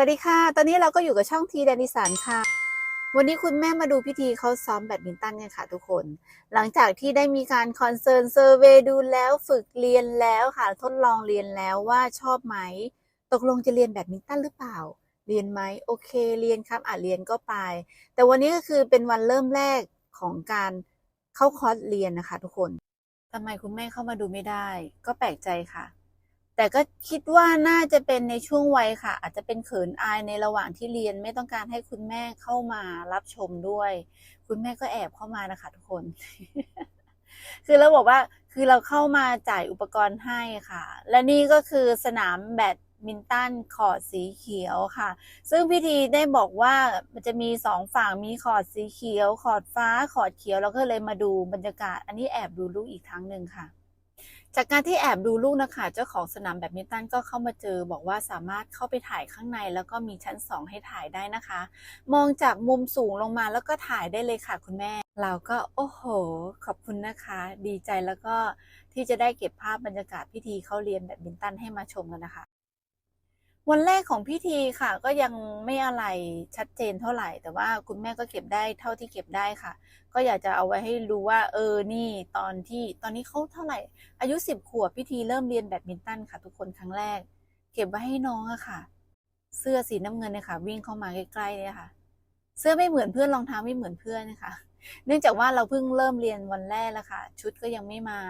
วัสดีค่ะ ตอนนี้เราก็อยู่กับช่องทีแดนิสันค่ะ วันนี้คุณแม่มาดูพิธีเขาซ้อมแบดมินตันกันค่ะทุกคน หลังจากที่ได้มีการคอนเซิร์นเซอร์เวดูแล้วฝึกเรียนแล้วค่ะ ทดลองเรียนแล้วว่าชอบไหม ตกลงจะเรียนแบดมินตันหรือเปล่า เรียนไหมโอเค เรียนครับอะเรียนก็ไป แต่วันนี้ก็คือเป็นวันเริ่มแรกของการเข้าคอร์สเรียนนะคะ ทุกคนทำไมคุณแม่เข้ามาดูไม่ได้ ก็แปลกใจค่ะ แต่ก็คิดว่าน่าจะเป็นในช่วงวัยค่ะ อาจจะเป็นเขินอายในระหว่างที่เรียนไม่ต้องการให้คุณแม่เข้ามารับชมด้วย คุณแม่ก็แอบเข้ามานะคะทุกคน คือเราบอกว่าคือเราเข้ามาจ่ายอุปกรณ์ให้ค่ะ และนี่ก็คือสนามแบดมินตันคอดสีเขียวค่ะ ซึ่งพิธีได้บอกว่ามันจะมีสองฝั่งมีคอดสีเขียวคอดฟ้าคอดเขียวเราก็เลยมาดูบรรยากาศ อันนี้แอบดูลูกอีกครั้งหนึ่งค่ะ จากการที่แอบดูลูกนะคะเจ้าของสนามแบดมินตันก็เข้ามาเจอ บอกว่าสามารถเข้าไปถ่ายข้างใน แล้วก็มีชั้นสองให้ถ่ายได้นะคะ มองจากมุมสูงลงมาแล้วก็ถ่ายได้เลยค่ะคุณแม่ เราก็โอ้โห ขอบคุณนะคะ ดีใจแล้วก็ที่จะได้เก็บภาพบรรยากาศพิธีเข้าเรียนแบดมินตันให้มาชมกันนะคะ วันแรกของพิธีค่ะ ก็ยังไม่อะไรชัดเจนเท่าไหร่ แต่ว่าคุณแม่ก็เก็บได้เท่าที่เก็บได้ค่ะ ก็อยากจะเอาไว้ให้รู้ว่า เออนี่ตอนที่ตอนนี้เขาเท่าไหร่ อายุสิบขวบพิธีเริ่มเรียนแบดมินตันค่ะ ทุกคนครั้งแรก เก็บไว้ให้น้องอะค่ะ เสื้อสีน้ำเงินเนี่ยค่ะ วิ่งเข้ามาใกล้ๆเนี่ยค่ะ เสื้อไม่เหมือนเพื่อนรองเท้าไม่เหมือนเพื่อนนะคะเนื่องจากว่าเราเพิ่งเริ่มเรียนวันแรกแล้วค่ะ ชุดก็ยังไม่มา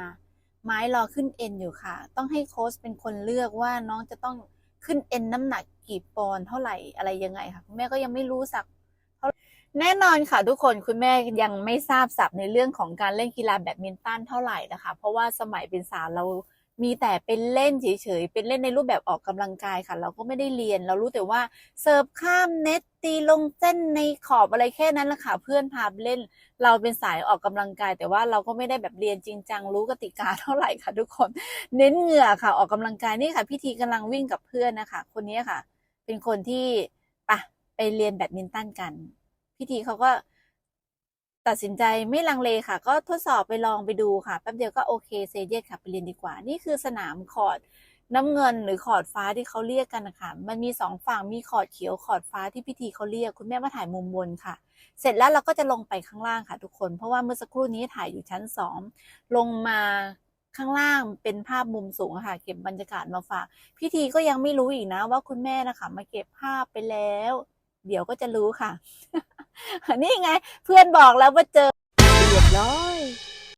ไม้รอขึ้นเอ็นอยู่ค่ะ ต้องให้โค้ชเป็นคนเลือกว่าน้องจะต้อง ขึ้นเอ็นน้ำหนักกี่ปอนด์เท่าไหร่อะไรยังไงค่ะคุณแม่ก็ยังไม่รู้สักแน่นอนค่ะทุกคนคุณแม่ยังไม่ทราบศัพท์ในเรื่องของการเล่นกีฬาแบดมินตันเท่าไหร่นะคะ เพราะว่าสมัยเป็นสาวเรา มีแต่เป็นเล่นเฉยๆ เป็นเล่นในรูปแบบออกกำลังกายค่ะ เราก็ไม่ได้เรียน เรารู้แต่ว่าเสิร์ฟข้ามเน็ตตีลงเส้นในขอบอะไรแค่นั้นแหละค่ะ เพื่อนพาเล่น เราเป็นสายออกกำลังกาย แต่ว่าเราก็ไม่ได้แบบเรียนจริงจังรู้กติกาเท่าไหร่ค่ะ ทุกคน เน้นเหงื่อค่ะ ออกกำลังกายนี่ค่ะ พิธีกำลังวิ่งกับเพื่อนนะคะ คนนี้ค่ะ เป็นคนที่ปะไปเรียนแบดมินตันกัน พิธีเขาก็ ตัดสินใจไม่ลังเลค่ะ ก็ทดสอบไปลองไปดูค่ะแป๊บเดียวก็โอเคเซเยสค่ะไปเรียนดีกว่า นี่คือสนามคอร์ดน้ำเงินหรือคอดฟ้าที่เขาเรียกกันนะคะมันมีสองฝั่งมีคอดเขียวคอดฟ้าที่พิธีเขาเรียก คุณแม่มาถ่ายมุมบนค่ะ เสร็จแล้วเราก็จะลงไปข้างล่างค่ะ ทุกคน เพราะว่าเมื่อสักครู่นี้ถ่ายอยู่ชั้นสองลงมาข้างล่างเป็นภาพมุมสูงค่ะ เก็บบรรยากาศมาฝาก พิธีก็ยังไม่รู้อีกนะ ว่าคุณแม่นะคะมาเก็บภาพไปแล้ว เดี๋ยวก็จะรู้ค่ะ นี่ไง เพื่อนบอกแล้วว่าเจอเรียบร้อย